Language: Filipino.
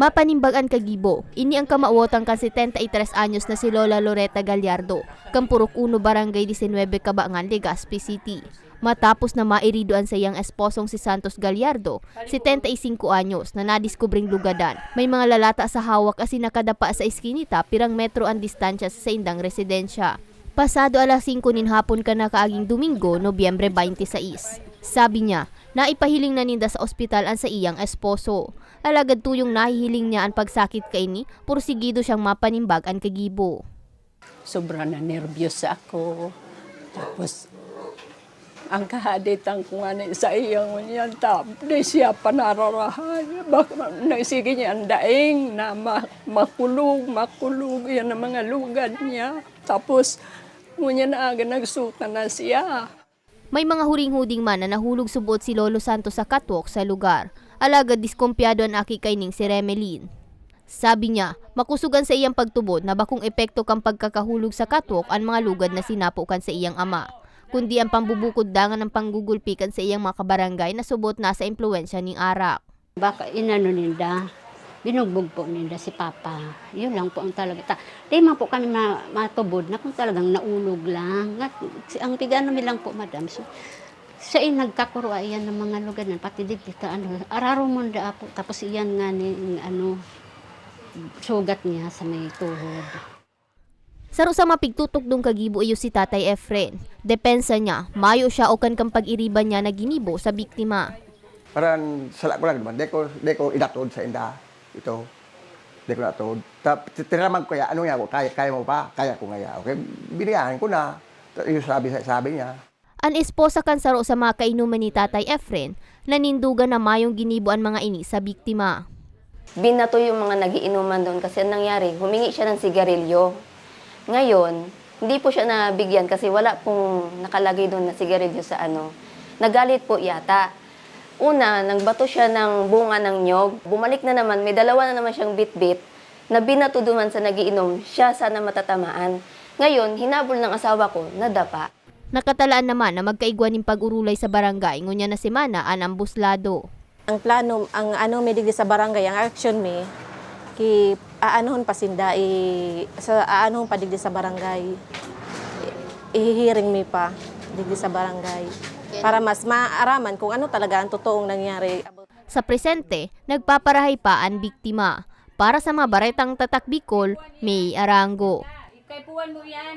Mapanimbagan kagibo, ini ang kamawotang ka 73 anyos na si Lola Loreta Gallardo, Kampurok 1 Barangay 19 Cabangan, Legazpi City. Matapos na mairidoan sa iyang esposong si Santos Gallardo, 75 anyos na nadiskubring lugadan. May mga lalata sa hawak kasi nakadapa sa iskinita pirang metro ang distansya sa indang residensya. Pasado alas 5 nin hapon ka na kaaging Domingo, Nobyembre 26. Sabi niya, naipahiling na ninda sa ospital ang sa iyang esposo. Alagad tuyong nahihiling niya ang pagsakit kay ni, pursigido siyang mapanimbag ang kagibo. sobra na nervyos ako. Tapos, ang kahaditan ko nga sa iyang yan, tapos siya panararahan. Baka nagsige niya ang daing na ma- makulog, makulog, yan ang mga lugad niya. Tapos, ngunya na aga nagsuka na siya. May mga huring-huding man na nahulog subot si Lolo Santos sa catwalk sa lugar. Alagad diskumpiyado ang aki kay ning si Remelin. Sabi niya, makusugan sa iyang pagtubod na bakong epekto kang pagkakahulog sa catwalk ang mga lugad na sinapukan sa iyang ama. Kundi ang pambubukod dangan ng panggugulpikan sa iyang mga kabarangay na subot na sa impluensya ning arak. Baka inano ninda, binugbog po ninda si Papa. Yun lang po ang talaga. Ta di man po kami ma matubod na kung talagang naulog lang. At, ang tigano mi lang po, madam. So, siya ay nagkakuro iyan ng mga lugar na pati dito ano araro mo da po tapos iyan nga ni ano sugat niya sa may tuhod. Saro sa mapigtutok dong kagibo iyo si Tatay Efren. Depensa niya, mayo siya o kan kang pag-iriban niya na ginibo sa biktima. Parang sala ko lang naman. Di ko, di ko inatod sa inda. Ito. Di ko natod. Tap, tinaman ko ya, ano nga ako, kaya, kaya mo pa? Kaya ko nga. Okay, biniyahan ko na. Yung sabi, sabi niya. An esposa kan saro sa mga kainuman ni Tatay Efren, nanindugan na mayong ginibo ang mga ini sa biktima. binato yung mga nagiinuman doon kasi ang nangyari, humingi siya ng sigarilyo. Ngayon, hindi po siya nabigyan kasi wala pong nakalagay doon na sigarilyo sa ano. Nagalit po yata. Una, nagbato siya ng bunga ng nyog. Bumalik na naman, may dalawa na naman siyang bit-bit na binato duman sa nagiinom, siya sana matatamaan. Ngayon, hinabol ng asawa ko, nadapa. Nakatalaan naman na magkaigwan ng pag-urulay sa barangay ngunya na semana an ambuslado. ang plano ang ano may digdi sa barangay ang action mi ki aanon pasinda i sa aanon pa digdi sa barangay I- ihihiring mi pa digdi sa barangay para mas maaraman kung ano talaga ang totoong nangyari Sa presente, nagpaparahay pa ang biktima. Para sa mga baretang tatak Bicol, may arango.